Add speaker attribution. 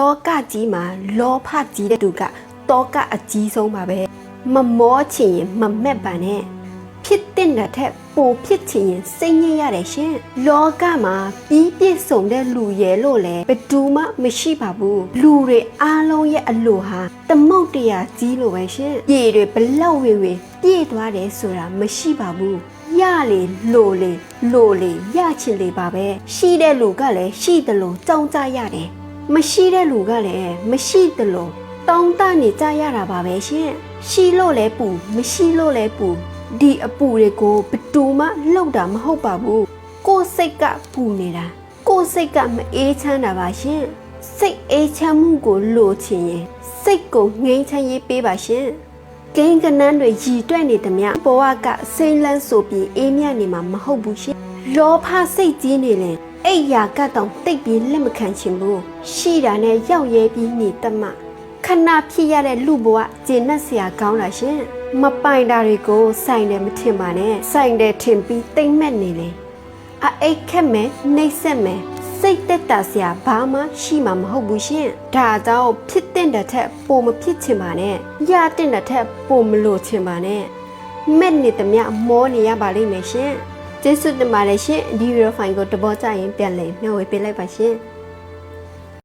Speaker 1: တောကကြီးမှာလောဖကြီးတဲ့သူကတောကအကြီးဆုံးပါပဲမမောချင်ရင်မမက်ပါနဲ့ဖြစ်တဲ့တဲ့ထက်ပိုဖြစ်ချင်ရင်စိတ်ညစ်ရတယ်ရှင်လောကမှာပြီးပြည့်စုံတဲ့လူရဲ့လို့လဲဘယ်သူမှမရှိပါဘူးလူတွေအားလုံးရဲ့အလိုဟာသမုတ်တရားကြီးလိုပဲရှင်ပြေတွေဘလောက်ဝေဝေပြည့်သွားတယ်ဆိုတာမရှိပါဘူးရလေလိုလေလိုလေရချင်လေပါပဲရှိတဲ့လူကလည်းရှိတယ်လို့ကြောင်းကြရတယ် မရှိတဲ့လူကလည်းမရှိသလိုတောင်းတနေကြရတာပါပဲရှင်ရှိလို့လဲပူမရှိလို့လဲပူဒီအပူတွေကိုဘယ်သူမှလှုပ်တာမဟုတ်ပါဘူးကိုယ်စိတ်ကပူနေတာကိုယ်စိတ်ကမအေးချမ်းတာပါရှင်စိတ်အေးချမ်းမှုကိုလိုချင်ရင်စိတ်ကိုငြိမ်းချမ်းရေးပေးပါရှင်ကိန်းကနန်းတွေရည်တွက်နေသမျှဘဝကစိမ့်လန်းဆိုပြီးအေးမြနေမှာမဟုတ်ဘူးရှင်လောဖစိတ်ကြီးနေရင် အဲ့ရာကတောင်တိတ်ပြီးလက်မခံချင်ဘူးရှိတာနဲ့ရောက်ရဲပြီးနေတမခဏဖြစ်ရတဲ့လူဘဝကျင့်နဲ့ဆရာကောင်းလာရှင်မပိုင်တာတွေကိုစိုင်တယ်မထင်ပါနဲ့စိုင်တယ်ထင်ပြီးတိတ်မက်နေလေအအိတ်ခက်မယ်နှိပ်စက်မယ်စိတ်တက်တာဆရာဘာမှရှိမှာမဟုတ်ဘူးရှင်ဒါကြောင့်ဖြစ်တဲ့တဲ့ထက်ပိုမဖြစ်ချင်ပါနဲ့ရတဲ့တဲ့ထက်ပိုမလို့ချင်ပါနဲ့မက်နေသမျှမောနေရပါလိမ့်မယ်ရှင် ကျေးဇူးတင်ပါတယ်ရှင်ဒီဗီဒီယိုဖိုင်ကိုတဘောကြရင်ပြန်လည်မျှဝေပေးလိုက်ပါရှင်